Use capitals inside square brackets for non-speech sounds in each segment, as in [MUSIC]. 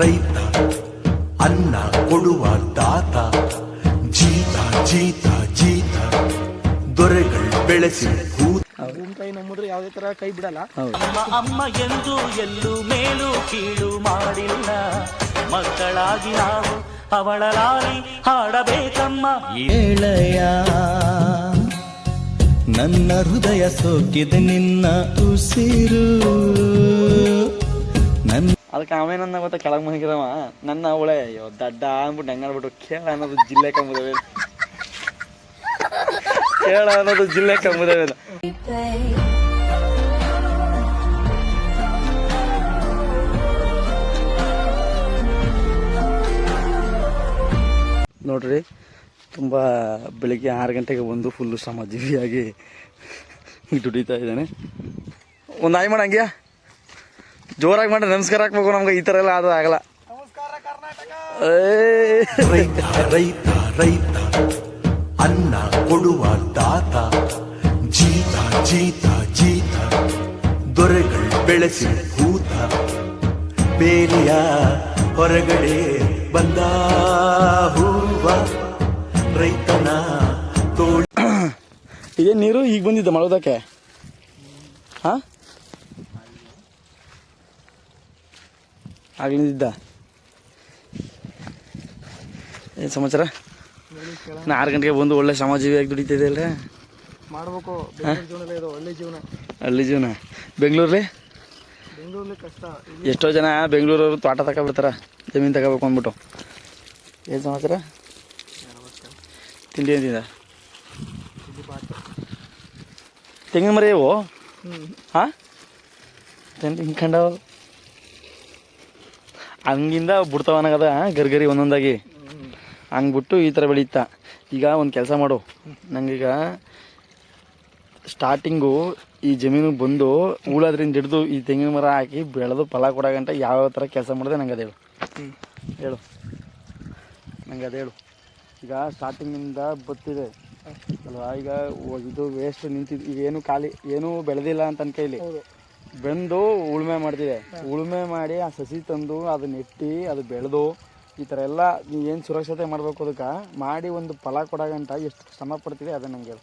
ರೈತ ಅನ್ನ ಕೊಡುವ ದಾತ ಜೀತ ಜೀತ ಜೀತ ದೊರೆಗಳು ಬೆಳೆಸಿ ಕೈ ನಮ್ಮದ್ರೆ ಯಾವುದೇ ತರ ಕೈ ಬಿಡಲ್ಲ. ನಮ್ಮ ಅಮ್ಮ ಎಂದು ಎಲ್ಲೂ ಮೇಲೂ ಕೀಳು ಮಾಡಿಲ್ಲ. ಮಕ್ಕಳಾಗಿ ನಾವು ಅವಳ ಲಾಲಿ ಹಾಡಬೇಕಮ್ಮ. ಏಳಯ ನನ್ನ ಹೃದಯ ಸೋಕಿದೆ ನಿನ್ನ ಉಸಿರು. ಅದಕ್ಕೆ ಅವೇನನ್ನ ಗೊತ್ತಾ? ಕೆಳಗೆ ಮನಗಿದವ ನನ್ನ ಅವಳೆ, ಅಯ್ಯೋ, ದಡ್ಡ ಅಂದ್ಬಿಟ್ಟು ಹೆಂಗಾಡ್ಬಿಟ್ಟು ಕೇಳ ಅನ್ನೋದು ಜಿಲ್ಲೆ ಕಂಬುದವೆ ಕೇಳ ಅನ್ನೋದು ಜಿಲ್ಲೆ ಕಂಬುದವೆ ನೋಡ್ರಿ, ತುಂಬ ಬೆಳಿಗ್ಗೆ ಆರು ಗಂಟೆಗೆ ಬಂದು ಫುಲ್ಲು ಶ್ರಮಜೀವಿಯಾಗಿ ದುಡಿತಾ ಇದ್ದಾನೆ. ಒಂದು ಆಯ್ ಮಾಡಂಗ್ಯಾ ಜೋರಾಗಿ ಮಾಡಿ ನಮಸ್ಕಾರ ಹಾಕ್ಬೇಕು ನಮ್ಗೆ ಈ ಥರ ಎಲ್ಲ ಅದು ಆಗಲ್ಲ. ಏ, ರೈತ ರೈತ ರೈತ ಅನ್ನ ಕೊಡುವ ತಾತ ಜೀತ ಜೀತ ಜೀತ ದೊರೆಗಳು ಬೆಳೆಸಿ ಭೂತ ಬೇಲಿಯ ಹೊರಗಡೆ ಬಂದ ಹೂವ ರೈತನ ತೋಳಿ. [COUGHS] ಇದೇ ನೀರು ಈಗ ಬಂದಿದ್ದ ಮಳೋದಕ್ಕೆ? ಹಾ? ಆಗ್ಲಿದ್ದ ಏನು ಸಮಾಚಾರ? ನಾ ಆರು ಗಂಟೆಗೆ ಬಂದು ಒಳ್ಳೆ ಸಾಮಾಜಿಕವಾಗಿ ದುಡಿತಿದೆ ಅಲ್ಲ ಮಾಡಬೇಕು. ಒಳ್ಳೆ ಜೀವನ. ಹಳ್ಳಿ ಜೀವನ. ಬೆಂಗಳೂರಲ್ಲಿ ಬೆಂಗಳೂರಲ್ಲಿ ಕಷ್ಟ. ಎಷ್ಟೋ ಜನ ಬೆಂಗಳೂರವರು ತೋಟ ಬಿಡ್ತಾರ ಜಮೀನು ತಗೋಬೇಕು ಅಂದ್ಬಿಟ್ಟು. ಏನು ಸಮಾಚಾರ? ತಿಂಡಿ ಏನಿದೆ? ತೆಂಗಿನ ಮರಿ ಇವು? ಹಾಂ? ತೆಂಗಿನ ಹಿಂಡ್ಕಂಡವು ಹಂಗಿಂದ ಬಿಡ್ತಾವನಾಗದ ಗರ್ಗರಿ ಒಂದೊಂದಾಗಿ. ಹಂಗೆ ಬಿಟ್ಟು ಈ ಥರ ಬೆಳೀತಾ. ಈಗ ಒಂದು ಕೆಲಸ ಮಾಡು. ನಂಗೀಗ ಸ್ಟಾರ್ಟಿಂಗು ಈ ಜಮೀನು ಬಂದು ಉಳದ್ರಿಂದ ಹಿಡಿದು ಈ ತೆಂಗಿನ ಮರ ಹಾಕಿ ಬೆಳೆದು ಫಲ ಕೊಡೋ ಗಂಟ ಯಾವ ಥರ ಕೆಲಸ ಮಾಡಿದೆ ನಂಗೆ ಅದೇಳು ಹೇಳು. ನಂಗೆ ಅದೇಳು ಈಗ ಸ್ಟಾರ್ಟಿಂಗಿಂದ ಬತ್ತಿದೆ. ಅಲ್ವಾ? ಈಗ ಇದು ವೇಸ್ಟ್ ನಿಂತಿದ್ದು ಈಗ ಏನು ಖಾಲಿ, ಏನೂ ಬೆಳೆದಿಲ್ಲ ಅಂತ ಅನ್ಕೈಲಿ. ಬೆಂದು ಉಳುಮೆ ಮಾಡ್ತಿದೆ. ಉಳುಮೆ ಮಾಡಿ ಆ ಸಸಿ ತಂದು ಅದನ್ನ ನೆಟ್ಟಿ ಅದು ಬೆಳೆದು ಈ ಥರ ಎಲ್ಲ ಏನು ಸುರಕ್ಷತೆ ಮಾಡಬೇಕು ಅದಕ್ಕೆ? ಮಾಡಿ ಒಂದು ಫಲ ಕೊಡೋಗಂಟ ಎಷ್ಟು ಶ್ರಮ ಪಡ್ತಿದೆ ಅದು ನಂಗೆ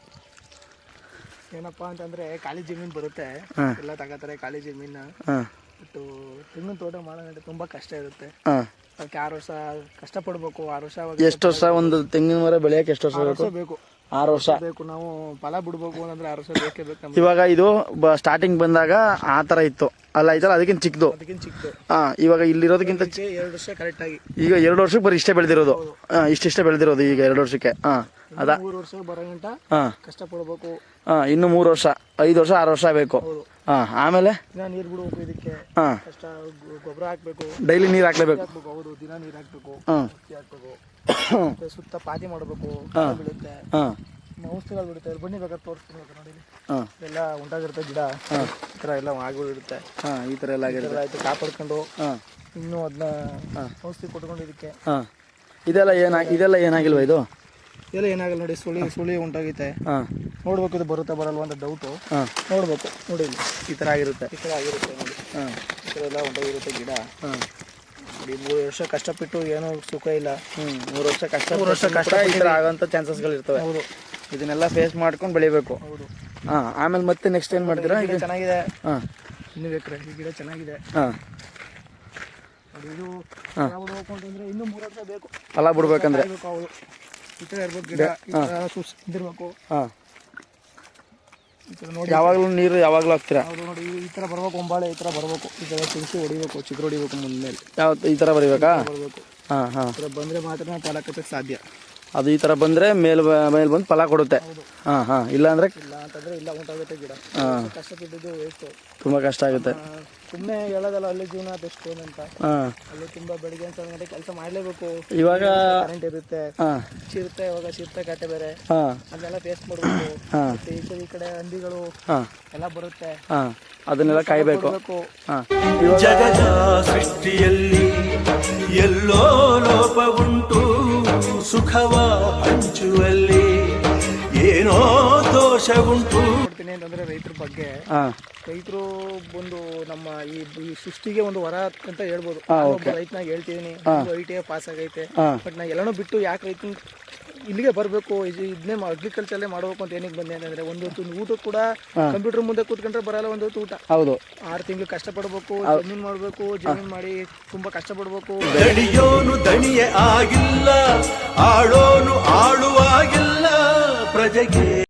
ಏನಪ್ಪ ಅಂತಂದ್ರೆ ಖಾಲಿ ಜಮೀನ್ ಬರುತ್ತೆ. ಎಲ್ಲ ತಗೋತಾರೆ ಖಾಲಿ ಜಮೀನ. ಬಟ್ ತೆಂಗಿನ ತೋಟ ಮಾಡೋದಂದ್ರೆ ತುಂಬಾ ಕಷ್ಟ ಇರುತ್ತೆ. ಅದಕ್ಕೆ ಆರು ವರ್ಷ ಕಷ್ಟಪಡ್ಬೇಕು. ಆರು ವರ್ಷ ಎಷ್ಟು ವರ್ಷ ಒಂದು ತೆಂಗಿನ ಮರ ಬೆಳೆಯಕ್ಕೆ ಎಷ್ಟು ವರ್ಷ ವರ್ಷ ಬೇಕು. ಆರು ವರ್ಷ. ಬೇಕು ನಾವು ಫಲ ಬಿಡ್ಬೇಕು ಅಂತಂದ್ರೆ ಆರು ವರ್ಷ ಬೇಕೇ ಬೇಕು ನಮ್ಗೆ. ಇವಾಗ ಇದು ಸ್ಟಾರ್ಟಿಂಗ್ ಬಂದಾಗ ಆ ಥರ ಇತ್ತು. ಅಲ್ಲ ಐತಲ್ಲ ಅದಕ್ಕಿಂತ ಚಿಕ್ಕದು ಅದಕ್ಕಿಂತ ಚಿಕ್ಕ ಹಾಂ ಇವಾಗ ಇಲ್ಲಿರೋದಕ್ಕಿಂತ ಅದಕ್ಕೆ ಎರಡು ವರ್ಷ ಕರೆಕ್ಟ್ ಆಗಿ. ಈಗ ಎರಡು ವರ್ಷಕ್ಕೆ ಬರೀ ಇಷ್ಟೇ ಬೆಳೆದಿರೋದು. ಹಾಂ ಇಷ್ಟಿಷ್ಟೇ ಬೆಳೆದಿರೋದು ಈಗ ಎರಡು ವರ್ಷಕ್ಕೆ. ಹಾಂ ಅದ. ಮೂರು ವರ್ಷ ಬರೋ ಗಂಟ ಹಾಂ. ಕಷ್ಟಪಡ್ಬೇಕು. ಹಾಂ ಇನ್ನು ಮೂರು ವರ್ಷ ಐದು ವರ್ಷ ಆರು ವರ್ಷ ಬೇಕು. ಹೌದು. ಹಾಂ ಆಮೇಲೆ? ದಿನ ನೀರು ಬಿಡಬೇಕು ಇದಕ್ಕೆ. ಹಾಂ. ಕಷ್ಟ ಗೊಬ್ಬರ ಹಾಕ್ಬೇಕು. ಡೈಲಿ ನೀರು ಹಾಕ್ಲೇಬೇಕು. ಹಾಕ್ಬೇಕು ಹೌದು ದಿನ ನೀರು ಹಾಕ್ಬೇಕು. ಹಾಂ. ಔಷಧಿ ಹಾಕ್ಬೇಕು. ಮತ್ತೆ ಸುತ್ತ ಪಾತಿ ಮಾಡಬೇಕು ಬೀಳುತ್ತೆ ಹಾಂ. ಔಷಧಿಗಳು ಬಿಡುತ್ತೆ. ಅಲ್ಲಿ ಬನ್ನಿ ಬೇಕಾದ್ರೆ ತೋರಿಸ್ತೀನಿ ಇವಾಗ ನೋಡಿ. ಇಲ್ಲಿ. ಹಾಂ. ಎಲ್ಲ ಉಂಟಾಗಿರುತ್ತೆ ಗಿಡ. ಈ ಥರ ಎಲ್ಲ ಆಗಿಬಿಡುತ್ತೆ. ಹಾಂ ಈ ಥರ ಎಲ್ಲ ಆಗಿರುತ್ತೆ. ಆಯಿತು ಕಾಪಾಡ್ಕೊಂಡು ಹಾಂ. ಇನ್ನೂ ಅದನ್ನ ಔಷಧಿ ಕೊಟ್ಕೊಂಡು ಇದಕ್ಕೆ. ಹಾಂ. ಇದೆಲ್ಲ ಏನ ಇದೆಲ್ಲ ಏನಾಗಿಲ್ವಾ ಇದು? ಎಲ್ಲ ಏನಾಗಲ್ಲ ನೋಡಿ ಸುಳಿ ಸುಳಿ ಉಂಟಾಗೈತೆ. ಹಾಂ. ನೋಡ್ಬೇಕು ಇದು ಬರುತ್ತಾ ಬರಲ್ವಾ ಅಂತ ಡೌಟು ಹಾಂ. ನೋಡ್ಬೇಕು ನೋಡಿ ಇಲ್ಲಿ. ಈ ಥರ ಆಗಿರುತ್ತೆ. ಈ ಥರ ಆಗಿರುತ್ತೆ ನೋಡಿ. ಹಾಂ. ಈ ಥರ ಎಲ್ಲ ಉಂಟಾಗಿರುತ್ತೆ ಗಿಡ. ಹಾಂ. ನೋಡಿ ಮೂರು ವರ್ಷ ಕಷ್ಟಪಟ್ಟು ಏನೂ ಸುಖ ಇಲ್ಲ. ಹ್ಞೂ ಮೂರು ವರ್ಷ ಕಷ್ಟ ಮೂರು ವರ್ಷ ಕಷ್ಟ ಈ ಥರ ಆಗೋಂಥ ಚಾನ್ಸಸ್ಗಳು ಇರ್ತವೆ. ಹೌದು. ಇದನ್ನೆಲ್ಲ ಫೇಸ್ ಮಾಡ್ಕೊಂಡು ಬೆಳಿಬೇಕು. ಹೌದು. ಹಾಂ ಆಮೇಲೆ ಮತ್ತೆ ನೆಕ್ಸ್ಟ್ ಏನು ಮಾಡ್ತೀರಾ? ಈಗ ಚೆನ್ನಾಗಿದೆ. ಹಾಂ. ಇನ್ನೂ ಬೇಕ್ರೆ ಈ ಗಿಡ ಚೆನ್ನಾಗಿದೆ. ಹಾಂ. ಇದು ಹಾಂ. ಇನ್ನೂ ಮೂರು ವರ್ಷ ಬೇಕು. ಫಲ ಬಿಡ್ಬೇಕಂದ್ರೆ. ಹೌದು. ಈ ಥರ ಗಿಡ ಈ ಥರ ಹಾಂ. ಈ ಥರ ನೋಡಿ. ಯಾವಾಗಲೂ ನೀರು ಯಾವಾಗಲೂ ಹಾಕ್ತೀರಾ? ಹೌದು ನೋಡಿ ಈ- ಈ ಥರ ಬರ್ಬೇಕು ಒಂಬಾಳೆ ಈ ಥರ ಬರ್ಬೇಕು. ಈ ಥರ ತುಳಸಿ ಹೊಡಿಬೇಕು ಚಿತ್ರ ಹೊಡಿಬೇಕು ಮುಂದೆ ಯಾವ ಈ ಥರ ಬರಿಬೇಕಾ? ಬರಬೇಕು. ಹಾಂ ಹಾಂ. ಈ ಥರ ಬಂದರೆ ಮಾತ್ರ ನಾವು ಫಲ ಕಟ್ಟಕ್ಕೆ ಸಾಧ್ಯ. ಅದು ಈ ಥರ ಬಂದರೆ ಮೇಲ್ ಮೇಲ್ ಬಂದು ಫಲ ಕೊಡುತ್ತೆ. ಹಾಂ ಹಾಂ. ಇಲ್ಲ ಅಂದರೆ ಇಲ್ಲ ಅಂತಂದ್ರೆ ಇಲ್ಲ ಉಂಟಾಗುತ್ತೆ ಗಿಡ. ಹಾಂ. ಕಷ್ಟಪಟ್ಟಿದ್ದು ವೇಸ್ಟು ತುಂಬ ಕಷ್ಟ ಆಗುತ್ತೆ. ಸುಮ್ಮನೆ ಹೇಳೋದಲ್ಲ ಅಲ್ಲಿ ಜೀವನ ಬೆಸ್ಟ್ ಅಂತ. ಹಾಂ. ಅಲ್ಲಿ ತುಂಬ ಬೆಳಿಗ್ಗೆ ಅಂತ ಗಂಟೆ ಕೆಲಸ ಮಾಡಲೇಬೇಕು. ಇವಾಗ ಕರೆಂಟ್ ಇರುತ್ತೆ. ಹಾಂ. ಚಿರತೆ ಇವಾಗ ಚಿರತೆ ಕಾಟೆ ಬೇರೆ. ಹಾಂ. ಅದನ್ನೆಲ್ಲ ಫೇಸ್ ಮಾಡಬೇಕು. ಹಾಂ. ಮತ್ತೆ ಈ ಕಡೆ ಈ ಕಡೆ ಹಂದಿಗಳು ಹಾಂ. ಎಲ್ಲ ಬರುತ್ತೆ. ಹಾಂ. ಅದನ್ನೆಲ್ಲ ಕಾಯಬೇಕು. ಹಾಂ. ಜಗದ ಸೃಷ್ಟಿಯಲ್ಲಿ ಎಲ್ಲೋ ಲೋಪವುಂಟು ಸುಖವ ಹಂಚುವಲ್ಲಿ. ಏನೋ ದೋಷವುಂಟು. ನೋಡ್ತೀನಿ ಅಂತಂದ್ರೆ ರೈತರ ಬಗ್ಗೆ ರೈತರು ಒಂದು ನಮ್ಮ ಈ ಈ ಸೃಷ್ಟಿಗೆ ಒಂದು ವರ ಅಂತ ಹೇಳ್ಬೋದು. ರೈತನಾಗ ಹೇಳ್ತಿದೀನಿ ಐ ಟಿ ಐ ಪಾಸ್ ಆಗೈತೆ. ಬಟ್ ನಾ ಎಲ್ಲಾನು ಬಿಟ್ಟು ಯಾಕೆ ರೈತನ ಇಲ್ಲಿಗೆ ಬರಬೇಕು ಇದನ್ನೇ ಅಗ್ರಿಕಲ್ಚರ್ಲೇ ಮಾಡಬೇಕು ಅಂತ ಏನಕ್ಕೆ ಬಂದೆ ಅಂತಂದ್ರೆ ಒಂದು ಹೊತ್ತು ಊಟ ಕೂಡ ಕಂಪ್ಯೂಟರ್ ಮುಂದೆ ಕೂತ್ಕೊಂಡ್ರೆ ಬರಲ್ಲ ಒಂದು ಹೊತ್ತು ಊಟ. ಹೌದು. ಆರು ತಿಂಗಳು ಕಷ್ಟಪಡಬೇಕು ಜಮೀನ್ ಮಾಡಬೇಕು ಜಮೀನ್ ಮಾಡಿ ತುಂಬಾ ಕಷ್ಟಪಡಬೇಕು. ದಣಿಯೋನು ದಣಿಯೇ ಆಗಿಲ್ಲ ಆಳೋನು ಆಳುವಾಗಿಲ್ಲ ಪ್ರಜೆಗೆ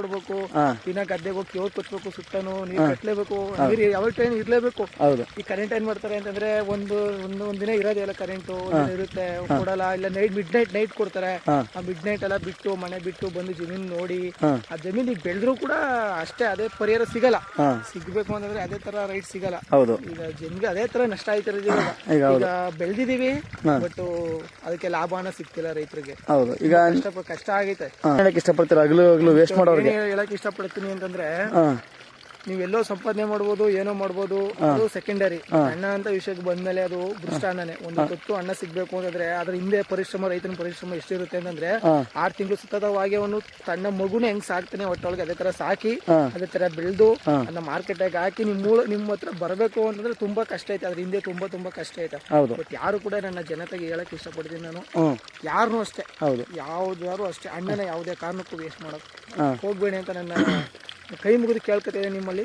ಕೊಡ್ಬೇಕು. ದಿನ ಗದ್ದೆಗೆ ಹೋಗಿ ಕ್ಯೋರ್ ಕೊಚ್ಬೇಕು ಸುತ್ತನು ನೀರು ಕಟ್ಲೇಬೇಕು ನೀರು ಯಾವ ಟೈಮ್ ಇರ್ಲೇಬೇಕು. ಹೌದು. ಈ ಕರೆಂಟ್ ಏನ್ ಮಾಡ್ತಾರೆ ಅಂತಂದ್ರೆ ಒಂದು ಒಂದು ಒಂದಿನ ಇರೋದೇ ಇಲ್ಲ ಕರೆಂಟ್ ಇರುತ್ತೆ ಕೊಡಲ್ಲ ಇಲ್ಲ ನೈಟ್ ಮಿಡ್ ನೈಟ್ ನೈಟ್ ಕೊಡ್ತಾರೆ ಆ ಮಿಡ್ ನೈಟ್ ಎಲ್ಲ ಬಿಟ್ಟು ಮನೆ ಬಿಟ್ಟು ಬಂದು ಜಮೀನ್ ನೋಡಿ ಆ ಜಮೀನ್ ಈಗ ಬೆಳೆದ್ರು ಕೂಡ ಅಷ್ಟೇ ಅದೇ ಪರಿಹಾರ ಸಿಗಲ್ಲ. ಸಿಗ್ಬೇಕು ಅಂತಂದ್ರೆ ಅದೇ ತರ ರೈಟ್ ಸಿಗಲ್ಲ. ಹೌದು. ಈಗ ಜನ್ಗೆ ಅದೇ ತರ ನಷ್ಟ ಆಯ್ತಿರೋದು ಈಗ ಬೆಳೆದಿದೀವಿ ಬಟ್ ಅದಕ್ಕೆ ಲಾಭನ ಸಿಗ್ತಿಲ್ಲ ರೈತರಿಗೆ. ಹೌದು. ಈಗ ಕಷ್ಟ ಆಗೈತೆ. ಇಷ್ಟಪಡ್ತಾರೆ? ಹಗಲು ಹಗಲು ವೇಸ್ಟ್ ಮಾಡೋರಿಗೆ ಏನ್ ಹೇಳಕ್ ಇಷ್ಟಪಡ್ತೀನಿ ಅಂತಂದ್ರೆ ನೀವೆಲ್ಲೋ ಸಂಪಾದನೆ ಮಾಡ್ಬೋದು ಏನೋ ಮಾಡ್ಬೋದು ಅದು ಸೆಕೆಂಡರಿ ಅಣ್ಣ ಅಂತ ವಿಷಯಕ್ಕೆ ಬಂದ್ಮೇಲೆ ಅದು ಭೃಷ್ಟ ಅಣ್ಣನೇ ಒಂದು ಹೊತ್ತು ಅಣ್ಣ ಸಿಗ್ಬೇಕು ಅಂತಂದ್ರೆ ಅದ್ರ ಹಿಂದೆ ಪರಿಶ್ರಮ ರೈತನ ಪರಿಶ್ರಮ ಎಷ್ಟಿರುತ್ತೆ ಅಂತಂದ್ರೆ ಆರ್ ತಿಂಗಳು ಸತತವಾಗಿ ಅವನು ತನ್ನ ಮಗುನ ಹೆಂಗ್ ಸಾಕ್ತಾನೆ ಒಟ್ಟೊಳಗೆ ಅದೇ ತರ ಸಾಕಿ ಅದೇ ತರ ಬೆಳೆದು ಅದನ್ನ ಮಾರ್ಕೆಟ್ ಆಗಿ ಹಾಕಿ ನಿಮ್ ಮೂಲ ನಿಮ್ಮ ಹತ್ರ ಬರಬೇಕು ಅಂತಂದ್ರೆ ತುಂಬಾ ಕಷ್ಟ ಐತೆ. ಅದ್ರ ಹಿಂದೆ ತುಂಬಾ ತುಂಬಾ ಕಷ್ಟ ಐತೆ. ಬಟ್ ಯಾರು ಕೂಡ ನನ್ನ ಜನತೆಗೆ ಹೇಳಕ್ ಇಷ್ಟಪಡ್ತೀನಿ ನಾನು. ಯಾರನ್ನೂ ಅಷ್ಟೇ. ಯಾವ್ದಾರು ಅಷ್ಟೇ. ಅಣ್ಣನ ಯಾವುದೇ ಕಾರಣಕ್ಕೂ ವೇಸ್ಟ್ ಮಾಡೋದು. ಹೋಗ್ಬೇಡಿ ಅಂತ ನನ್ನ ಕೈ ಮುಗಿದು ಕೇಳ್ಕೊತೇನೆ ನಿಮ್ಮಲ್ಲಿ.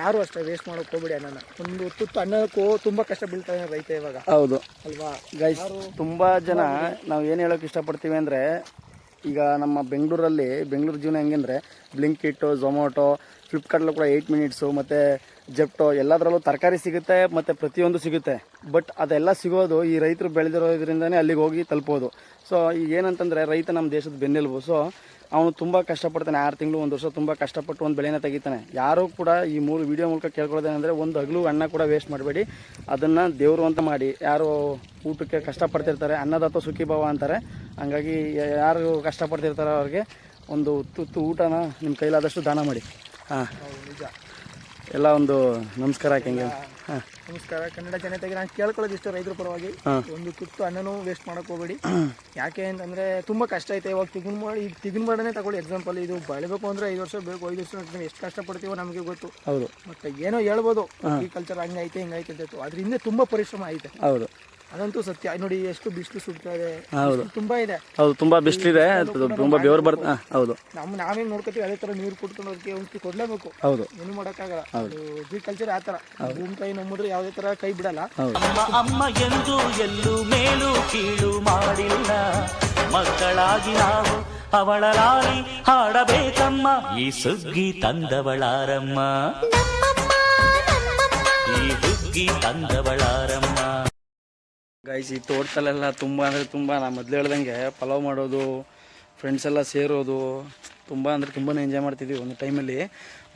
ಯಾರು ಅಷ್ಟೇ ವೇಸ್ಟ್ ಮಾಡೋಕೆ ಹೋಗ್ಬೇಡಿ ಅನ್ನ ಒಂದು ತುತ್ತು ಅನ್ನಕ್ಕೂ ತುಂಬಾ ಕಷ್ಟ ಬೀಳ್ತಾನೆ ರೈತ ಇವಾಗ. ಹೌದು. ಅಲ್ವಾ? ಗೈಸ್ ತುಂಬ ಜನ ನಾವು ಏನು ಹೇಳೋಕೆ ಇಷ್ಟಪಡ್ತೀವಿ ಅಂದರೆ ಈಗ ನಮ್ಮ ಬೆಂಗಳೂರಲ್ಲಿ ಬೆಂಗಳೂರು ಜೀವನ ಹೆಂಗಂದ್ರೆ ಬ್ಲಿಂಕಿಟ್ಟು ಝೊಮೊಟೊ ಫ್ಲಿಪ್ಕಾರ್ಟಲ್ಲೂ ಕೂಡ ಏಯ್ಟ್ ಮಿನಿಟ್ಸು ಮತ್ತು ಜೆಪ್ಟೋ ಎಲ್ಲದರಲ್ಲೂ ತರಕಾರಿ ಸಿಗುತ್ತೆ ಮತ್ತು ಪ್ರತಿಯೊಂದು ಸಿಗುತ್ತೆ. ಬಟ್ ಅದೆಲ್ಲ ಸಿಗೋದು ಈ ರೈತರು ಬೆಳೆದಿರೋದ್ರಿಂದನೇ ಅಲ್ಲಿಗೆ ಹೋಗಿ ತಲುಪೋದು. ಸೊ ಈಗ ಏನಂತಂದರೆ ರೈತ ನಮ್ಮ ದೇಶದ ಬೆನ್ನೆಲುಬು. ಸೊ ಅವನು ತುಂಬ ಕಷ್ಟಪಡ್ತಾನೆ. ಆರು ತಿಂಗಳು, ಒಂದು ವರ್ಷ ತುಂಬ ಕಷ್ಟಪಟ್ಟು ಒಂದು ಬೆಳೆನ ತೆಗಿತಾನೆ. ಯಾರೂ ಕೂಡ ಈ ಮೂರು ವಿಡಿಯೋ ಮೂಲಕ ಕೇಳ್ಕೊಳ್ಳೋದೇನೆಂದರೆ ಒಂದು ಹಗಲು ಅನ್ನ ಕೂಡ ವೇಸ್ಟ್ ಮಾಡಬೇಡಿ. ಅದನ್ನು ದೇವರು ಅಂತ ಮಾಡಿ. ಯಾರು ಊಟಕ್ಕೆ ಕಷ್ಟಪಡ್ತಿರ್ತಾರೆ, ಅನ್ನದಾತ ಸುಖಿ ಭಾವ ಅಂತಾರೆ. ಹಂಗಾಗಿ ಯಾರು ಕಷ್ಟಪಡ್ತಿರ್ತಾರೋ ಅವ್ರಿಗೆ ಒಂದು ತುತ್ತು ಊಟನ ನಿಮ್ಮ ಕೈಲಾದಷ್ಟು ದಾನ ಮಾಡಿ. ಹಾಂ. ಎಲ್ಲ ಒಂದು ನಮಸ್ಕಾರ ಹಾಕಂಗೆ. ಹಾಂ. ನಮಸ್ಕಾರ. ಕನ್ನಡ ಜನತೆಗೆ ನಾನು ಕೇಳ್ಕೊಳ್ಳೋದು ಇಷ್ಟ ರೈತರ ಪರವಾಗಿ. ಒಂದು ತುತ್ತು ಅನ್ನನೂ ವೇಸ್ಟ್ ಮಾಡಕ್ ಹೋಗ್ಬೇಡಿ. ಯಾಕೆ ಅಂತಂದ್ರೆ ತುಂಬಾ ಕಷ್ಟ ಐತೆ. ಇವಾಗ ತಿಗುನ್ ಮಾಡಿ ಈಗ ತಿಗುನ್ ಮಾಡನೇ ತಗೊಳ್ಳಿ. ಎಕ್ಸಾಂಪಲ್ ಇದು ಬೆಳಿಬೇಕು ಅಂದ್ರೆ ಐದು ವರ್ಷ ಬೇಕು ಐದು ವರ್ಷ ಎಷ್ಟು ಕಷ್ಟ ಪಡ್ತೀವೋ ನಮಗೆ ಗೊತ್ತು. ಹೌದು. ಮತ್ತೆ ಏನೋ ಹೇಳ್ಬೋದು. ಅಗ್ರಿಕಲ್ಚರ್ ಹಂಗೈತೆ ಹಿಂಗೈತೆ ಅಂತ ಅದ್ರ ಹಿಂದೆ ತುಂಬಾ ಪರಿಶ್ರಮ ಐತೆ. ಹೌದು. ಅದಂತೂ ಸತ್ಯ. ನೋಡಿ ಎಷ್ಟು ಬಿಸಿಲು ಸುಡ್ತಾ ಇದೆ. ಹೌದು. ತುಂಬಾ ಇದೆ. ಹೌದು ತುಂಬಾ ಬಿಸಿಲಿದೆ ತುಂಬಾ ಬೆವರು ಬರ್ತ ಹಾಂ ಹೌದು. ನಮ್ಮ ನಾವೇನ್ ನೋಡ್ಕೊತೀವಿ ಅದೇ ತರ ನೀರು ಕುಡ್ಕೊಂಡು ಅದಕ್ಕೆ ಒಂದು ಕೊಡ್ಲೇಬೇಕು. ಹೌದು. ಏನು ಮಾಡೋಕ್ಕಾಗಲ್ಲ. ಜೀ ಅಗ್ರಿಕಲ್ಚರ್ ಆ ತರ. ಭೂಮಿ ಕೈ ನಂಬಿದ್ರೆ ಯಾವುದೇ ತರ ಕೈ ಬಿಡಲ್ಲ. ಅಮ್ಮ ಅಮ್ಮ ಎಂದು ಎಲ್ಲೂ ಮೇಲು ಕೀಳು ಮಾಡಿಲ್ಲ. ಮಕ್ಕಳಾಗಿ ನಾವು ಅವಳ ಲಾಲಿ ಹಾಡಬೇಕಮ್ಮ. ಈ ಸುಗ್ಗಿ ತಂದವಳಾರಮ್ಮ. ಗೈಸ್ ಈ ತೋಟದಲ್ಲೆಲ್ಲ ತುಂಬ ಅಂದರೆ ತುಂಬ, ನಾ ಮೊದಲು ಹೇಳ್ದಂಗೆ ಪಲಾವ್ ಮಾಡೋದು ಫ್ರೆಂಡ್ಸ್ ಎಲ್ಲ ಸೇರೋದು, ತುಂಬ ಅಂದರೆ ತುಂಬಾ ಎಂಜಾಯ್ ಮಾಡ್ತಿದ್ವಿ ಒಂದು ಟೈಮಲ್ಲಿ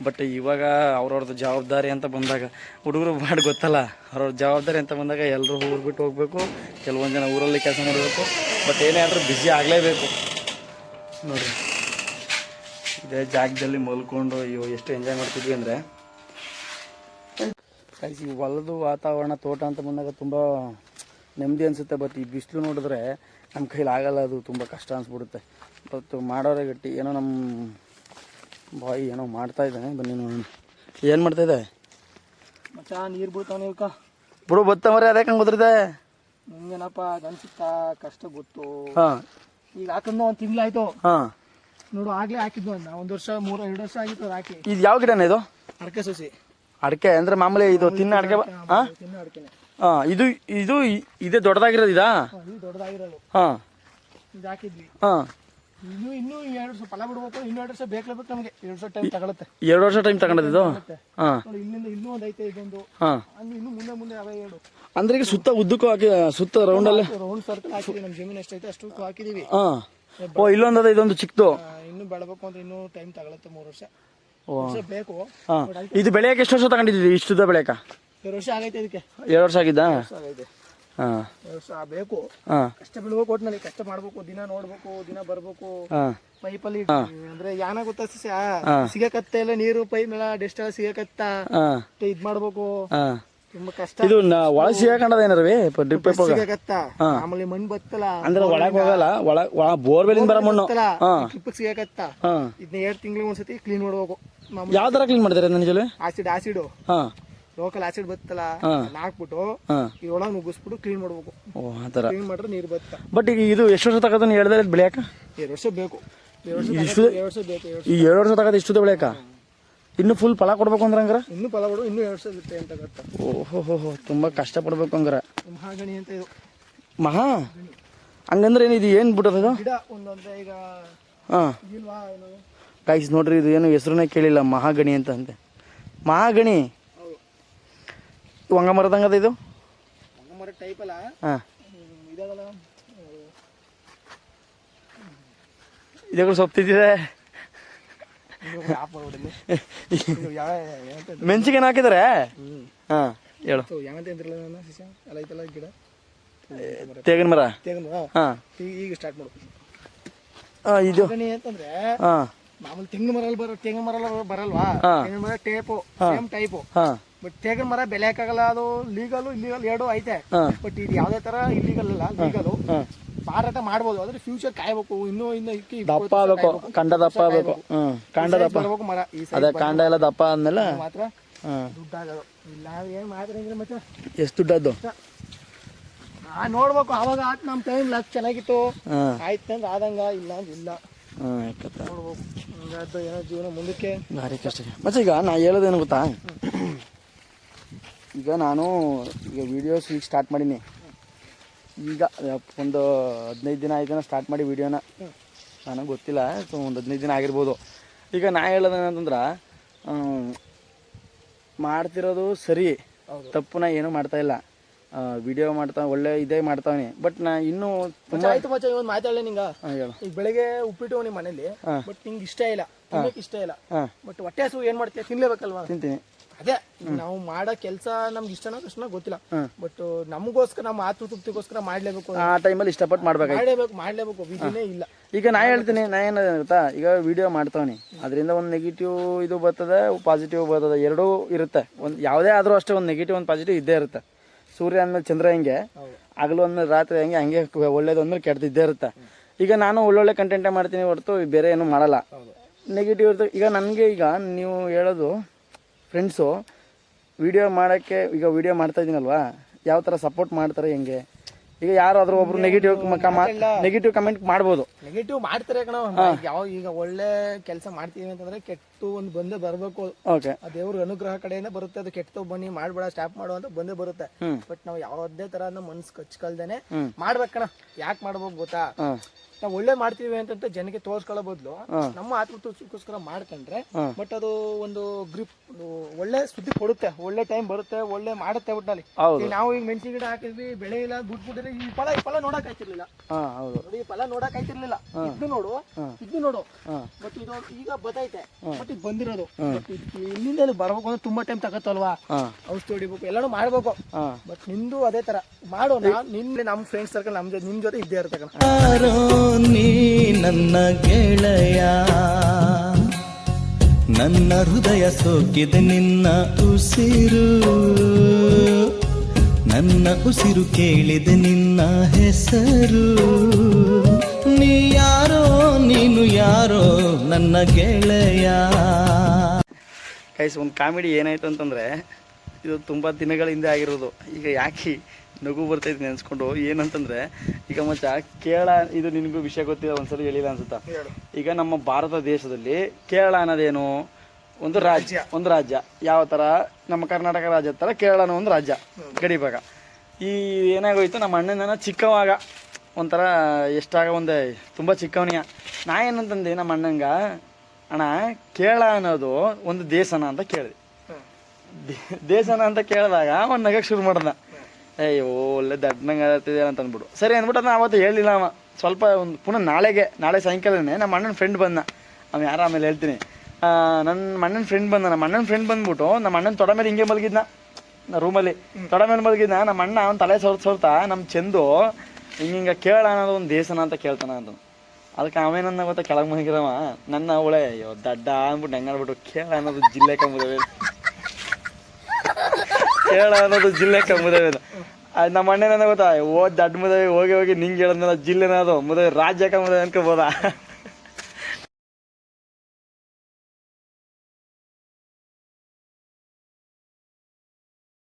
ಬಟ್ ಇವಾಗ ಅವ್ರವ್ರದ್ದು ಜವಾಬ್ದಾರಿ ಅಂತ ಬಂದಾಗ, ಹುಡುಗರು ಮಾಡಿ ಗೊತ್ತಲ್ಲ, ಅವ್ರವ್ರ ಜವಾಬ್ದಾರಿ ಅಂತ ಬಂದಾಗ ಎಲ್ಲರೂ ಊರು ಬಿಟ್ಟು ಹೋಗಬೇಕು, ಕೆಲವೊಂದು ಜನ ಊರಲ್ಲಿ ಕೆಲಸ ಮಾಡಬೇಕು ಬಟ್ ಏನೇ ಆದರೂ ಬ್ಯುಸಿ ಆಗಲೇಬೇಕು. ನೋಡಿರಿ. ಇದೇ ಜಾಗದಲ್ಲಿ ಮಲ್ಕೊಂಡು ಅಯ್ಯೋ ಎಷ್ಟು ಎಂಜಾಯ್ ಮಾಡ್ತಿದ್ವಿ ಅಂದರೆ. ಈ ಹೊಲದ ವಾತಾವರಣ, ತೋಟ ಅಂತ ಬಂದಾಗ ತುಂಬ ನೆಮ್ಮದಿ ಅನಿಸುತ್ತೆ ಬಟ್ ಈ ಬಿಸಿಲು ನೋಡಿದ್ರೆ ನಮ್ಮ ಕೈಲಿ ಆಗಲ್ಲ ಅದು ತುಂಬ ಕಷ್ಟ ಅನಿಸ್ಬಿಡುತ್ತೆ. ಬಟ್ ಮಾಡೋರೆ ಗಟ್ಟಿ ಏನೋ ನಮ್ಮ ಬಾಯ್ ಏನೋ ಮಾಡ್ತಾ ಇದ್ದಾನೆ ಬನ್ನಿ ನೋಡೋಣ. ಏನು ಮಾಡ್ತಾ ಇದೆ ಮಚ್ಚ ನೀರು ಬಿಡ್ತಾನೆ ಇವಕ್ಕ ಬಿಡು ಬತ್ತ ಮರ ಅದೇ ಕಂಗೆ ಗೊತ್ತಿದೆ ನಿಮ್ಗೇನಪ್ಪ ಅನ್ಸುತ್ತಾ ಕಷ್ಟ ಗೊತ್ತು. ಹಾಂ. ಈಗ ಹಾಕಂದು ಒಂದು ತಿಂಗಳಾಯ್ತು? ಹಾಂ. ನೋಡು ಆಗಲೇ ಹಾಕಿದ್ದು ಒಂದು ಒಂದು ವರ್ಷ ಮೂರು ಎರಡು ವರ್ಷ ಆಗಿತ್ತು ಅದು ಹಾಕಿ. ಇದು ಯಾವ ಗಿಡನೇ ಇದು? ಅಡಕೆ ಸೊಸಿ. ಅಡಿಕೆ ಅಂದರೆ ಮಾಮೂಲಿ ಇದು ತಿನ್ನ ಅಡಿಕೆ ಹಾಂ ತಿನ್ನ ಅಡಕೆನೆ. ಹಾಂ ಇದು ಇದು ಇದೇ ದೊಡ್ಡದಾಗಿರೋದು ಇದಾ? ಇದು ದೊಡ್ಡದಾಗಿರೋದು. ಹಾಂ. ಇದು ಹಾಕಿದ್ವಿ. ಹಾಂ. ಇನ್ನು ಇನ್ನು ಎರಡು ವರ್ಷ ಫಲ ಬಿಡ್ಬೇಕು ಇನ್ನು ಎರಡು ವರ್ಷ ಬೇಕಲೇಬೇಕು ನಮಗೆ. ಎರಡು ವರ್ಷ ಟೈಮ್ ತಗೊಳುತ್ತೆ. ಎರಡು ವರ್ಷ ಟೈಮ್ ತಗೊಂಡಿದ್ದು ಹಾಂ. ನೋಡಿ ಇಲ್ಲಿಂದ ಇನ್ನೂ ಒಂದ್ ಐತೆ ಇದೊಂದು. ಹಾಂ. ಅಲ್ಲಿ ಇನ್ನು ಮುಂದೆ ಮುಂದೆ ಅವೇ ಎರಡು. ಅಂದ್ರೆ ಈಗ ಸುತ್ತ ಉದ್ದಕ್ಕೂ ಹಾಕಿ ಸುತ್ತ ರೌಂಡಲ್ಲೇ ರೌಂಡ್ ಸರ್ಕಲ್ ಹಾಕಿದ್ವಿ ನಮ್ಮ ಜಮೀನು ಎಷ್ಟೈತೆ ಅಷ್ಟು ಹಾಕಿದೀವಿ. ಹಾಂ. ಓ ಇಲ್ಲೊಂದದ ಇದೊಂದು ಚಿಕ್ಕದು ಆ, ಇನ್ನು ಬೆಳಬೇಕು ಅಂದ್ರೆ ಇನ್ನೂ ಟೈಮ್ ತಗೊಳತ್ತೆ ಮೂರು ವರ್ಷ. ವರ್ಷ ಬೇಕು. ಹಾಂ. ಇದು ಬೆಳೆಯಕ್ಕೆ ಎಷ್ಟು ವರ್ಷ ತಗೊಂಡಿದ್ದೀವಿ ಇಷ್ಟುದ ಬೆಳೆಯಕ ಎರಡು ವರ್ಷ ಆಗೈತೆ ಇದಕ್ಕೆ. ಎರಡು ವರ್ಷ ಆಗಿದ್ದಾ? ಆಗೈತೆ. ಹಾಂ. ಎರಡು ವರ್ಷ ಬೇಕು ಹಾಂ. ಕಷ್ಟ ಬೀಳ್ಬೇಕು ಒಟ್ಟಿನಲ್ಲಿ ಕಷ್ಟ ಮಾಡ್ಬೇಕು ದಿನ ನೋಡ್ಬೇಕು ದಿನ ಬರ್ಬೇಕು. ಹಾಂ. ಪೈಪಲ್ಲಿ ಅಂದ್ರೆ ಯಾನ ಗೊತ್ತಾ ಸಿಗಕತ್ತ ಇಲ್ಲ ನೀರು ಪೈಪ್ ಎಲ್ಲ ಡೆಸ್ಟ್ ಎಲ್ಲ ಸಿಗಕತ್ತ? ಇದ್ ಮಾಡ್ಬೇಕು. ತುಂಬಾ ಕಷ್ಟ ಇದು ಒಳ ಸಿಗಾಕಂಡದ ಏನಾರವಿ? Drip pipe ಸಿಗಕತ್ತ? ಆಮೇಲೆ ಮಣ್ಣು ಬತ್ತಲ್ಲ. ಅಂದ್ರೆ ಒಳಗೆ ಹೋಗಲ್ಲ ಒಳ ಬೋರ್ವೆಲಿಂದ ಬರೋ ಮಣ್ಣು. ಟ್ರಿಪ್ ಸಿಗಕತ್ತ? ಇದನ್ನ ಎರಡು ತಿಂಗಳಿಗೆ ಒಂದ್ಸತಿ ಕ್ಲೀನ್ ಮಾಡ್ಬೇಕು. ಯಾವ ತರ ಕ್ಲೀನ್ ಮಾಡಿದಾರೆ ಜೊತೆ ಆಸಿಡ್ ಆಸಿಡು ಹಾಂ. ಲೋಕಲ್ ಆಸಿಡ್ ಬತ್ತಲ್ಲ ಹಾಕ್ಬಿಟ್ಟು ಈ ಇದ್ರೊಳಗೆ ಮುಗಿಸ್ಬಿಟ್ಟು ಕ್ಲೀನ್ ಮಾಡ್ಬೇಕು. ಓ ಆ ಥರ. ಕ್ಲೀನ್ ಮಾಡಿದ್ರೆ ನೀರು ಬತ್ತ. ಬಟ್ ಈಗ ಇದು ಎಷ್ಟು ವರ್ಷ ತಗೋದು ನೀವು ಹೇಳಿದ್ರೆ ಬೆಳೆಯಕ? ಎರಡು ವರ್ಷ ಬೇಕು. ಎರಡು ವರ್ಷ ಇಷ್ಟು ಎರಡು ವರ್ಷ ಬೇಕು ಎರಡು ಈ ಎರಡು ವರ್ಷ ತಗೋದು ಇಷ್ಟು ಬೆಳೆಯಕ? ಇನ್ನು ಫುಲ್ ಫಲ ಕೊಡ್ಬೇಕು ಅಂದ್ರೆ ಹಂಗಾರ? ಇನ್ನೂ ಫಲ ಕೊಡು ಇನ್ನೂ ಎರಡು ವರ್ಷ ಇರುತ್ತೆ ಅಂತ ಗೊತ್ತಾ? ಓಹೋ ಹೋ ಹೋ ಪಡ್ಬೇಕು ಅಂದ್ರೆ ಹಂಗಾರ. ಮಹಾಗಣಿ ಅಂತ ಇದು. ಮಹಾ? ಹಂಗಂದ್ರೆ ಏನು ಇದು ಏನು ಬಿಟ್ಟದ ಇದು? ಗಿಡ ಒಂದೊಂದು ಈಗ ಹಾಂ. ಇಲ್ವಾ ಏನು ಗಾಯ್ಸ್ ನೋಡ್ರಿ ಇದು ಏನು ಹೆಸ್ರನ್ನೇ ಕೇಳಿಲ್ಲ ಮಹಾಗಣಿ ಅಂತ ಅಂತೆ. ಮಹಾಗಣಿ. ವಂಗ ಮರದಂಗದ ಇದು? ಮರ ಟೈಪ್ ಅಲ್ಲ. ಹಾಂ. ಇದಾಗಲ್ಲ. ಇದಕ್ಕೆ ಯಾವ ಮೆಣಸಿಗೆ ಹಾಕಿದ್ದಾರೆ ಹಾಂ ಹೇಳು. ಯಾವಂತ ಅಂದ್ರಲ್ಲ ನಾನು ಶಿಷ್ಯ? ಎಲ್ಲ ಐತಲ್ಲ ಗಿಡ? ತೇಗಿನ ಮರ? ತೆಗೆದು ಹಾಂ. ಈಗ ಸ್ಟಾರ್ಟ್ ಮಾಡು. ಹಾಂ ಇದು. ಅಂತಂದ್ರೆ ಹಾಂ. ಮಾಮೂಲಿ ತೆಂಗಿನ ಮರ ಬರೋ ತೆಂಗಿನ ಮರ ಎಲ್ಲ ಬರಲ್ವಾ. ತೆಂಗಿನ ಮರ ಟೇಪು ಸೇಮ್ ಟೈಪು ಹಾಂ. ಬಟ್ ತೇಗಿನ ಮರ ಬೆಲೆ ಹಾಕಾಗಲ್ಲ ಅದು ಲೀಗಲ್ ಇಲ್ಲಿಗಲ್ ಎರಡು ಐತೆ. ಬಟ್ ಇದು ಯಾವುದೇ ತರ ಇಲ್ಲಿಗಲ್ ಅಲ್ಲ ಲೀಗಲು ಮಾರಾಟ ಮಾಡ್ಬೋದು ಆದ್ರೆ ಫ್ಯೂಚರ್ ಕಾಯ್ಬೇಕು ಇನ್ನೂ ಇನ್ನು ಇಕ್ಕಿ ದಪ್ಪ ಆಗ್ಬೇಕು ಕಾಂಡ ದಪ್ಪ ಆಗ್ಬೇಕು. ಕಾಂಡ ದಪ್ಪ. ಬರ್ಬೇಕು ಮರ ಈ ಅದೇ ಕಾಂಡ ಎಲ್ಲ ದಪ್ಪ ಆದ್ಮೇಲೆ ಮಾತ್ರ ದುಡ್ಡಾಗೋದು. ಇಲ್ಲ ಏನ್ ಮಾತ್ರ ಮತ್ತೆ ಎಷ್ಟು ದುಡ್ಡದ್ದು? ನಾ ನೋಡ್ಬೇಕು ಅವಾಗ ಆತ್ ನಮ್ ಟೈಮ್ ಲಕ್ ಚೆನ್ನಾಗಿತ್ತು. ಆಯ್ತು ಅಂದ್ರೆ ಆದಂಗ ಇಲ್ಲ ಅಂದ್ರೆ ಇಲ್ಲ. ನೋಡ್ಬೇಕು ಏನೋ ಜೀವನ ಮುಂದಕ್ಕೆ. ಭಾರಿ ಕಷ್ಟ. ಮತ್ತೆ ಈಗ ನಾ ಹೇಳೋದೇನು ಗೊತ್ತಾ? ಈಗ ನಾನು ಈಗ ವೀಡಿಯೋಸ್ ಈಗ ಸ್ಟಾರ್ಟ್ ಮಾಡೀನಿ. ಈಗ ಒಂದು ಹದಿನೈದು ದಿನ ಆಯ್ತು ಸ್ಟಾರ್ಟ್ ಮಾಡಿ ವೀಡಿಯೋನ ನನಗೆ ಗೊತ್ತಿಲ್ಲ ಸೊ ಒಂದು ಹದಿನೈದು ದಿನ ಆಗಿರ್ಬೋದು. ಈಗ ನಾ ಹೇಳೋದೇನಂತಂದ್ರೆ ಮಾಡ್ತಿರೋದು ಸರಿ. ತಪ್ಪು ನಾ ಏನೂ ಮಾಡ್ತಾ ಇಲ್ಲ. ವಿಡಿಯೋ ಮಾಡ್ತಾ ಒಳ್ಳೆ ಇದೇ ಮಾಡ್ತಾವನಿ. ಬಟ್ ನಾ ಇನ್ನೂ ಆಯ್ತು ಮಚ್ಚ ಇವತ್ತು ಮಾತಾಡಲಿ ನಿಂಗ? ಈಗ ಬೆಳಗ್ಗೆ ಉಪ್ಪಿಟ್ಟು ನಿಮ್ಮ ಮನೇಲಿ ಬಟ್ ನಿಂಗೆ ಇಷ್ಟ ಇಲ್ಲ ತಿನ್ನಕ್ಕೆ ಇಷ್ಟ ಇಲ್ಲ. ಬಟ್ ಹೊಟ್ಟೆ ಹಸು ಏನ್ ಮಾಡ್ತೀಯ? ತಿನ್ಲೇಬೇಕಲ್ವಾ? ತಿಂತೀನಿ. ಅದೇ ನಾವು ಮಾಡೋ ಕೆಲಸ ನಮ್ಗೆ ಇಷ್ಟನೋ ಕಷ್ಟನೋ ಗೊತ್ತಿಲ್ಲ. ಬಟ್ ನಮಗೋಸ್ಕರ ನಮ್ಮ ಆತ್ಮ ತೃಪ್ತಿಗೋಸ್ಕರ ಮಾಡ್ಲೇಬೇಕು. ಆ ಟೈಮಲ್ಲಿ ಇಷ್ಟಪಟ್ಟು ಮಾಡ್ಬೇಕು ಮಾಡ್ಲೇಬೇಕು ಮಾಡ್ಲೇಬೇಕು ವಿಧಿನೇ ಇಲ್ಲ. ಈಗ ನಾ ಹೇಳ್ತೀನಿ ನಾ ಏನು ಗೊತ್ತಾ? ಈಗ ವಿಡಿಯೋ ಮಾಡ್ತಾವನಿ. ಅದರಿಂದ ಒಂದು ನೆಗೆಟಿವ್ ಇದು ಬರ್ತದೆ ಪಾಸಿಟಿವ್ ಬರ್ತದೆ. ಎರಡೂ ಇರುತ್ತೆ. ಒಂದು ಯಾವುದೇ ಆದರೂ ಅಷ್ಟೇ ಒಂದು ನೆಗೆಟಿವ್ ಒಂದು ಪಾಸಿಟಿವ್ ಇದ್ದೇ ಇರುತ್ತೆ. ಸೂರ್ಯ ಅಂದಮೇಲೆ ಚಂದ್ರ ಹೆಂಗೆ? ಹಗಲು ಅಂದಮೇಲೆ ರಾತ್ರಿ ಹೆಂಗೆ? ಹಂಗೆ ಒಳ್ಳೇದು ಅಂದಮೇಲೆ ಕೆಟ್ಟದ್ದು ಇದ್ದೇ ಇರುತ್ತೆ. ಈಗ ನಾನು ಒಳ್ಳೊಳ್ಳೆ ಕಂಟೆಂಟೇ ಮಾಡ್ತೀನಿ ಹೊರತು ಬೇರೆ ಏನು ಮಾಡಲ್ಲ. ನೆಗೆಟಿವ್ ಇರ್ತದೆ ಈಗ ನನಗೆ ಈಗ ನೀವು ಹೇಳೋದು ಫ್ರೆಂಡ್ಸು ವಿಡಿಯೋ ಮಾಡೋಕ್ಕೆ ಈಗ ವಿಡಿಯೋ ಮಾಡ್ತಾ ಇದ್ದೀನಲ್ವಾ ಯಾವ ಥರ ಸಪೋರ್ಟ್ ಮಾಡ್ತಾರೆ ಹೆಂಗೆ? ಈಗ ಯಾರಾದರೂ ಒಬ್ರು ನೆಗೆಟಿವ್ ನೆಗೆಟಿವ್ ಕಮೆಂಟ್ ಮಾಡ್ಬೋದು. ನೆಗೆಟಿವ್ ಮಾಡ್ತಾರೆ ಕಣ. ಯಾವ ಈಗ ಒಳ್ಳೆ ಕೆಲಸ ಮಾಡ್ತೀವಿ ಅಂತಂದ್ರೆ ಕೆಟ್ಟು ಒಂದು ಬಂದೇ ಬರಬೇಕು. ಓಕೆ ದೇವ್ರ ಅನುಗ್ರಹ ಕಡೆಯಿಂದ ಬರುತ್ತೆ. ಅದು ಕೆಟ್ಟು ಬನ್ನಿ ಮಾಡ್ಬೇಡ ಸ್ಟಾಪ್ ಮಾಡು ಅಂತ ಬಂದೇ ಬರುತ್ತೆ. ಬಟ್ ನಾವು ಯಾವುದೇ ತರ ಮನ್ಸು ಕಚ್ಕಲ್ದೇನೆ ಮಾಡ್ಬೇಕಣ್ಣ ಮಾಡ್ಬೇಕಣ ಯಾಕೆ ಮಾಡ್ಬೇಕು ಗೊತ್ತಾ? ನಾವು ಒಳ್ಳೆ ಮಾಡ್ತೀವಿ ಅಂತ ಜನಕ್ಕೆ ತೋರ್ಸ್ಕೊಳ್ಳೋ ಬದಲು ನಮ್ಮ ಆತ್ಮತೃಪ್ತಿಗೋಸ್ಕರ ಮಾಡ್ಕೊಂಡ್ರೆ ಬಟ್ ಅದು ಒಂದು ಗ್ರಿಪ್ ಒಳ್ಳೆ ಸುದ್ದಿ ಕೊಡುತ್ತೆ ಒಳ್ಳೆ ಟೈಮ್ ಬರುತ್ತೆ ಒಳ್ಳೆ ಮಾಡುತ್ತೆ ಒಟ್ಟಿನಲ್ಲಿ ಈಗ ನಾವು ಈಗ ಮೆಣಸಿನ ಗಿಡ ಹಾಕಿದ್ವಿ ಬೆಳೆ ಇಲ್ಲ ಬಿಟ್ಬಿಟ್ಟಿದ್ರೆ ಈ ಫಲ ಈ ಫಲ ನೋಡಕ್ ಆಯ್ತಿರ್ಲಿಲ್ಲ. ಈ ಫಲ ನೋಡಕ್ ಆಯ್ತಿರ್ಲಿಲ್ಲ. ಇದು ನೋಡು ಇದು ನೋಡು. ಬಟ್ ಇದು ಈಗ ಬದೈತೆ. ಬಟ್ ಇದು ಬಂದಿರೋದು. ಇಲ್ಲಿಂದ ಇಲ್ಲಿ ಬರ್ಬೇಕು ಅಂದ್ರೆ ತುಂಬಾ ಟೈಮ್ ತಗತ್ತಲ್ವಾ? ಔಷಧಿ ಹೊಡಿಬೇಕು ಎಲ್ಲಾನು ಮಾಡ್ಬೇಕು. ಬಟ್ ನಿಂದು ಅದೇ ತರ. ಮಾಡೋಣ ನಾನ್ ನಿನ್ನೆ ನಮ್ಮ ಫ್ರೆಂಡ್ಸ್ ಸರ್ಕಲ್ ನಮ್ ನಿಮ್ ಜೊತೆ ಇದ್ದೇ ಇರ್ತಕ್ಕಂಥ ನೀ ನನ್ನ ಗೆಳೆಯ. ನನ್ನ ಹೃದಯ ಸೋಕಿದೆ ನಿನ್ನ ಉಸಿರು. ನನ್ನ ಉಸಿರು ಕೇಳಿದೆ ನಿನ್ನ ಹೆಸರು. ನೀ ಯಾರೋ ನೀನು ಯಾರೋ ನನ್ನ ಗೆಳೆಯ. ಕೈಸ್ ಒಂದು ಕಾಮಿಡಿ ಏನಾಯ್ತು ಅಂತಂದರೆ ಇದು ತುಂಬ ದಿನಗಳ ಹಿಂದೆ ಆಗಿರೋದು. ಈಗ ಯಾಕೆ ನಗು ಬರ್ತೈತೆ ನೆನೆಸ್ಕೊಂಡು ಏನಂತಂದ್ರೆ ಈಗ ಮಚ್ಚ ಕೇರಳ ಇದು ನಿನಗೂ ವಿಷಯ ಗೊತ್ತಿಲ್ಲ ಒಂದ್ಸಲ ಹೇಳಿಲ್ಲ ಅನ್ಸುತ್ತಾ? ಈಗ ನಮ್ಮ ಭಾರತ ದೇಶದಲ್ಲಿ ಕೇರಳ ಅನ್ನೋದೇನು? ಒಂದು ರಾಜ್ಯ ಒಂದು ರಾಜ್ಯ. ಯಾವ ಥರ ನಮ್ಮ ಕರ್ನಾಟಕ ರಾಜ್ಯದ ಕೇರಳ ಅನ್ನೋ ಒಂದು ರಾಜ್ಯ ಗಡಿ ಭಾಗ. ಈ ಏನಾಗೋಯ್ತು ನಮ್ಮ ಅಣ್ಣನ ಚಿಕ್ಕವಾಗ ಒಂಥರ ಎಷ್ಟಾಗ ಒಂದು ತುಂಬ ಚಿಕ್ಕವನಿಯ. ನಾ ಏನಂತಂದೆ ನಮ್ಮ ಅಣ್ಣಂಗ ಅಣ್ಣ ಕೇರಳ ಅನ್ನೋದು ಒಂದು ದೇಶನ ಅಂತ ಕೇಳಿದೆ. ದೇಶನ ಅಂತ ಕೇಳಿದಾಗ ಒಂದು ನಗಕ್ಕೆ ಶುರು ಮಾಡ್ದ. ಅಯ್ಯೋ ಒಳ್ಳೆ ದಡ್ಡಂಗೆ ಅಂತ ಅಂದ್ಬಿಡು. ಸರಿ ಅಂದ್ಬಿಟ್ಟು ನಾನು ಅವತ್ತು ಹೇಳಿಲ್ಲ ಅವ. ಸ್ವಲ್ಪ ಒಂದು ಪುನಃ ನಾಳೆಗೆ ನಾಳೆ ಸಾಯಂಕಾಲನೇ ನಮ್ಮ ಅಣ್ಣನ ಫ್ರೆಂಡ್ ಬಂದ. ಅವ್ನು ಯಾರು ಆಮೇಲೆ ಹೇಳ್ತೀನಿ. ನನ್ನ ಅಣ್ಣನ ಫ್ರೆಂಡ್ ಬಂದ. ನಮ್ಮ ಅಣ್ಣನ ಫ್ರೆಂಡ್ ಬಂದ್ಬಿಟ್ಟು ನಮ್ಮ ಅಣ್ಣನ ತೊಡ ಮೇಲೆ ಹಿಂಗೆ ಮಲಗಿದ್ನ. ನಾ ರೂಮಲ್ಲಿ ತೊಡ ಮೇಲೆ ಮಲಗಿದ್ನ. ನಮ್ಮ ಅಣ್ಣ ಅವ್ನು ತಲೆ ಸೋರ್ತ ಸೋರ್ತಾ ನಮ್ಮ ಚೆಂದು ಹಿಂಗೆ ಹಿಂಗೆ ಕೇಳ ಅನ್ನೋದು ಒಂದು ದೇಶನ ಅಂತ ಕೇಳ್ತಾನ ಅಂತ ಅದಕ್ಕೆ ಅವೇನನ್ನ ಗೊತ್ತಾ ಕೆಳಗೆ ಮಲಗಿದವ. ನನ್ನ ಅವಳೆ ಅಯ್ಯೋ ದಡ್ಡ ಅಂದ್ಬಿಟ್ಟು ಹೆಂಗೆ ಅಂದ್ಬಿಟ್ಟು ಕೇರಳ ಅನ್ನೋದು ಜಿಲ್ಲೆ ಕಂಬುದವೆ ಕೇರಳ ಅನ್ನೋದು ಜಿಲ್ಲೆ ಕಂಬುದವೆ ಅದು. ನಮ್ಮ ಅಣ್ಣನ ಗೊತ್ತಾ, ಓ, ದಡ್ಡ ಮುದವೆ, ಹೋಗಿ ಹೋಗಿ ನಿಂಗೆ ಹೇಳದ್ನಲ್ಲ ಜಿಲ್ಲೆನ ಅದು, ಮುದವೆ ರಾಜ್ಯ ಕಂಬುದವೆ ಅನ್ಕೋಬೋದ?